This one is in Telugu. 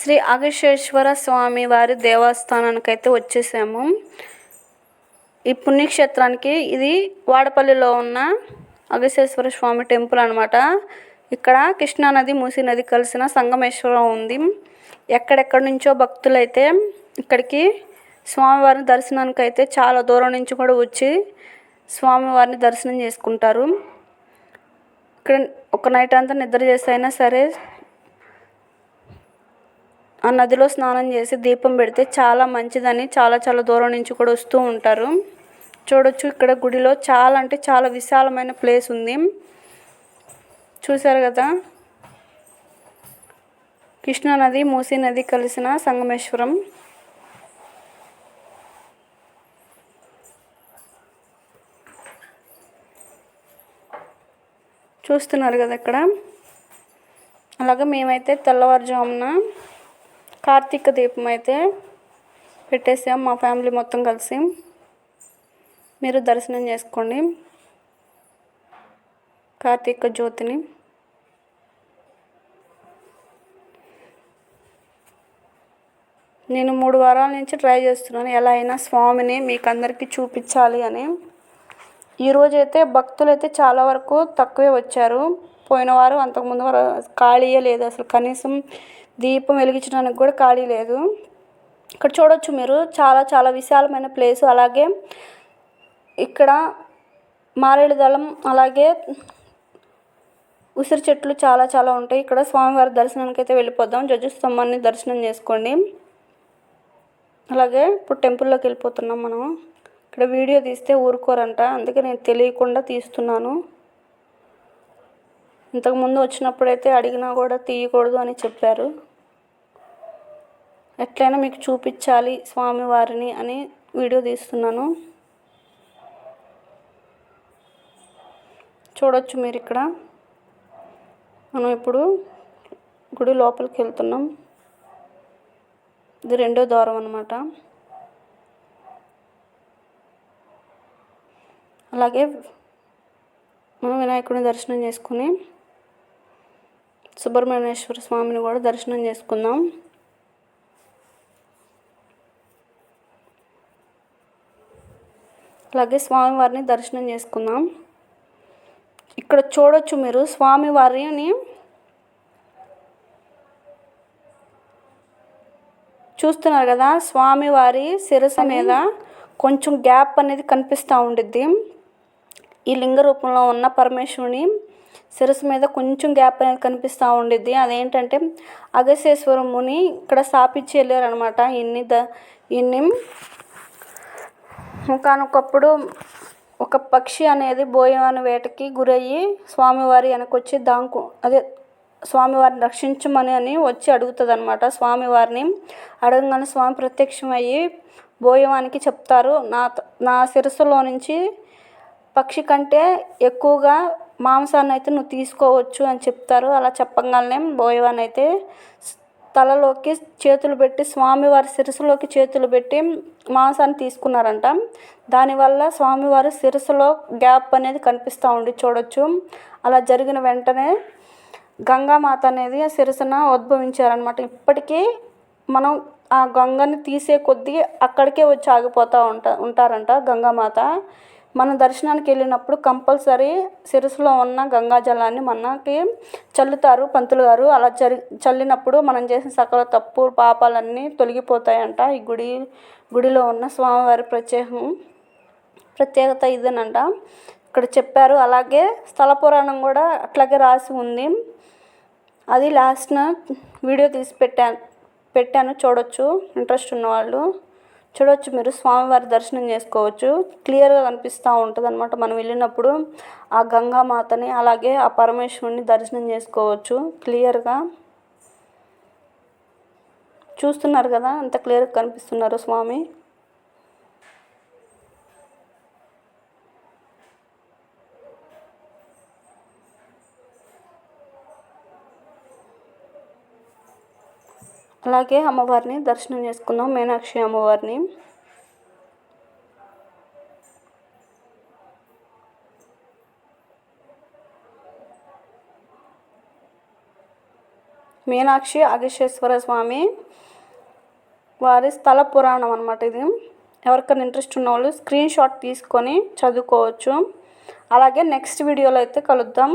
శ్రీ అగశేశ్వర స్వామి వారి దేవస్థానానికి అయితే వచ్చేసాము. ఈ పుణ్యక్షేత్రానికి ఇది వాడపల్లిలో ఉన్న అగశేశ్వర స్వామి టెంపుల్ అనమాట ఇక్కడ కృష్ణానది మూసీ నది కలిసిన సంగమేశ్వరం ఉంది. ఎక్కడెక్కడి నుంచో భక్తులైతే ఇక్కడికి స్వామివారిని దర్శనానికి అయితే చాలా దూరం నుంచి కూడా వచ్చి స్వామివారిని దర్శనం చేసుకుంటారు. ఇక్కడ ఒక నైట్ అంతా నిద్ర చేసైనా సరే ఆ నదిలో స్నానం చేసి దీపం పెడితే చాలా మంచిదని చాలా చాలా దూరం నుంచి కూడా వస్తూ ఉంటారు. చూడొచ్చు ఇక్కడ గుడిలో చాలా అంటే చాలా విశాలమైన ప్లేస్ ఉంది. చూసారు కదా? కృష్ణానది మూసీ నది కలిసిన సంగమేశ్వరం. చూస్తున్నారు కదా ఇక్కడ? అలాగే మేమైతే తెల్లవారుజామున కార్తీక దీపం అయితే పెట్టేసాం మా ఫ్యామిలీ మొత్తం కలిసి. మీరు దర్శనం చేసుకోండి. కార్తీక జ్యోతిని. నేను మూడు వారాల నుంచి ట్రై చేస్తున్నాను ఎలా అయినా స్వామిని మీకు అందరికీ చూపించాలి అని. ఈరోజైతే భక్తులు అయితే చాలా వరకు తక్కువే వచ్చారు. పోయిన వారం అంతకుముందు వారు ఖాళీయే లేదు. అసలు కనీసం దీపం వెలిగించడానికి కూడా ఖాళీ లేదు. ఇక్కడ చూడొచ్చు మీరు చాలా చాలా విశాలమైన ప్లేస్ అలాగే ఇక్కడ మారేడు దళం అలాగే ఉసిరి చెట్లు చాలా చాలా ఉంటాయి. ఇక్కడ స్వామివారి దర్శనానికి అయితే వెళ్ళిపోదాం. జడ్జి స్తంభాన్ని దర్శనం చేసుకోండి. అలాగే ఇప్పుడు టెంపుల్లోకి వెళ్ళిపోతున్నాం మనం. ఇక్కడ వీడియో తీస్తే ఊరుకోరంట. అందుకే నేను తెలియకుండా తీస్తున్నాను. ఇంతకుముందు వచ్చినప్పుడైతే అడిగినా కూడా తీయకూడదు అని చెప్పారు. ఎట్లయినా మీకు చూపించాలి స్వామివారిని అని వీడియో తీస్తున్నాను. చూడొచ్చు మీరు ఇక్కడ. మనం ఇప్పుడు గుడి లోపలికి వెళ్తున్నాం. ఇది రెండో ద్వారం అనమాట అలాగే మనం వినాయకుడిని దర్శనం చేసుకుని సుబ్రహ్మణ్యేశ్వర స్వామిని కూడా దర్శనం చేసుకుందాం. అలాగే స్వామివారిని దర్శనం చేసుకుందాం. ఇక్కడ చూడొచ్చు మీరు స్వామివారిని చూస్తున్నారు కదా స్వామివారి శిరస మీద కొంచెం గ్యాప్ అనేది కనిపిస్తూ ఉండిద్ది. ఈ లింగ రూపంలో ఉన్న పరమేశ్వరుని శిరస్సు మీద కొంచెం గ్యాప్ అనేది కనిపిస్తూ ఉండిద్ది. అదేంటంటే అగస్యేశ్వర ముని ఇక్కడ స్థాపించి వెళ్ళారనమాట ఇన్ని ద ఇన్ని ఒకనొకప్పుడు ఒక పక్షి అనేది బోయవాని వేటకి గురయ్యి స్వామివారి వెనకొచ్చి దాంకు అదే స్వామివారిని రక్షించమని అని వచ్చి అడుగుతుంది అనమాట స్వామివారిని అడగగానే స్వామి ప్రత్యక్షమయ్యి బోయవానికి చెప్తారు నా నా శిరస్సులో నుంచి పక్షి కంటే ఎక్కువగా మాంసాన్ని అయితే నువ్వు తీసుకోవచ్చు అని చెప్తారు. అలా చెప్పగానే బోయవాన్ అయితే తలలోకి చేతులు పెట్టి స్వామివారి శిరస్సులోకి చేతులు పెట్టి మాంసాన్ని తీసుకున్నారంట. దానివల్ల స్వామివారి శిరస్సులో గ్యాప్ అనేది కనిపిస్తూ ఉండి చూడొచ్చు. అలా జరిగిన వెంటనే గంగామాత అనేది ఆ శిరస్సున ఉద్భవించారనమాట ఇప్పటికీ మనం ఆ గంగని తీసే కొద్దీ అక్కడికే వచ్చి ఆగిపోతూ ఉంటా ఉంటారంట గంగామాత. మనం దర్శనానికి వెళ్ళినప్పుడు కంపల్సరీ శిరస్సులో ఉన్న గంగా జలాన్ని మనకి చల్లుతారు పంతులు గారు అలా చల్లి చల్లినప్పుడు మనం చేసిన సకల తప్పు పాపాలన్నీ తొలగిపోతాయంట. ఈ గుడి గుడిలో ఉన్న స్వామివారి ప్రత్యేకం ప్రత్యేకత ఇదేనంట. ఇక్కడ చెప్పారు. అలాగే స్థల పురాణం కూడా అట్లాగే రాసి ఉంది. అది లాస్ట్న వీడియో తీసి పెట్టాను పెట్టాను. చూడొచ్చు. ఇంట్రెస్ట్ ఉన్నవాళ్ళు. చూడొచ్చు మీరు. స్వామివారి దర్శనం చేసుకోవచ్చు. క్లియర్గా కనిపిస్తూ ఉంటుంది అనమాట మనం వెళ్ళినప్పుడు ఆ గంగామాతని అలాగే ఆ పరమేశ్వరుని దర్శనం చేసుకోవచ్చు. క్లియర్గా చూస్తున్నారు కదా? అంత క్లియర్గా కనిపిస్తున్నారు స్వామి. అలాగే అమ్మవారిని దర్శనం చేసుకుందాం. మీనాక్షి అమ్మవారిని. మీనాక్షి అగేశ్వర స్వామి వారి స్థల పురాణం అనమాట ఇది. ఎవరికైనా ఇంట్రెస్ట్ ఉన్న వాళ్ళు స్క్రీన్ షాట్ తీసుకొని చదువుకోవచ్చు. అలాగే నెక్స్ట్ వీడియోలో అయితే కలుద్దాం.